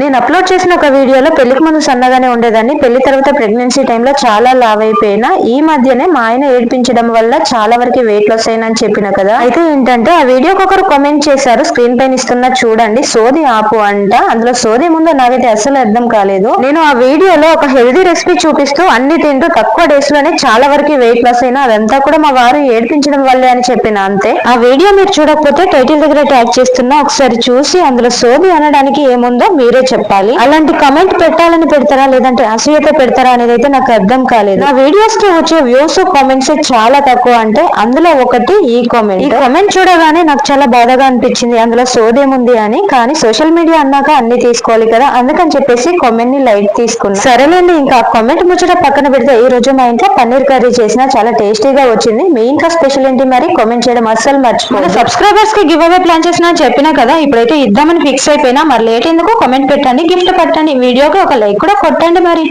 నేను అప్లోడ్ చేసిన ఒక వీడియోలో పెళ్ళికి ముందు సన్నగానే ఉండేదాన్ని పెళ్ళి తర్వాత ప్రెగ్నెన్సీ టైంలో చాలా లావ్ అయిపోయినా ఈ మధ్యనే మా ఆయన ఏడ్పించడం వల్ల చాలా వరకు వెయిట్ లాస్ అయినా అని చెప్పిన కదా. అయితే ఏంటంటే ఆ వీడియోకి ఒకరు కామెంట్ చేశారు స్క్రీన్ పైన ఇస్తున్నా చూడండి సోది ఆపు అంట. అందులో సోది ముందు నాకైతే అసలు అర్థం కాలేదు. నేను ఆ వీడియోలో ఒక హెల్దీ రెసిపీ చూపిస్తూ అన్ని తింటూ తక్కువ డేస్లోనే చాలా వరకు వెయిట్ లాస్ అయినా అదంతా కూడా మా వారు ఏడ్పించడం వల్లే అని చెప్పిన అంతే. ఆ వీడియో మీరు చూడకపోతే టైటిల్ దగ్గర ట్యాగ్ చేస్తున్నా ఒకసారి చూసి అందులో సోది అనడానికి ఏముందో మీరే చెప్పాలి. అలాంటి కమెంట్ పెట్టాలని పెడతారా? లేదంటే అసూయత పెడతారా అనేది అయితే నాకు అర్థం కాలేదు. నా వీడియోస్కి వచ్చే వ్యూస్ కామెంట్స్ చాలా తక్కువ అంటే అందులో ఒకటి ఈ కామెంట్ ఈ కామెంట్ చూడగానే నాకు చాలా బాధగా అనిపించింది. అందులో సోదేముంది అని. కానీ సోషల్ మీడియా అన్నాక అన్ని తీసుకోవాలి కదా. అందుకని చెప్పేసి కామెంట్ని లైక్ తీసుకున్నా. సరేలేండి ఇంకా కామెంట్ ముచ్చట పక్కన పెడితే ఈ రోజు మా ఇంట్లో పన్నీర్ కర్రీ చేసిన చాలా టేస్టీగా వచ్చింది. మీ ఇంట్లో స్పెషల్ ఏంటి మరి? కామెంట్ చేయడం అస్సలు మర్చిపోదు సబ్స్క్రైబర్స్కి గివ్ అవే ప్లాన్ చేసిన చెప్పినా కదా. ఇప్పుడైతే ఇద్దామని ఫిక్స్ అయిపోయినా. మరి లేట్ ఎందుకు? కామెంట్ పెట్టండి గిఫ్ట్ పట్టండి. వీడియోకి ఒక లైక్ కూడా కొట్టండి మరి.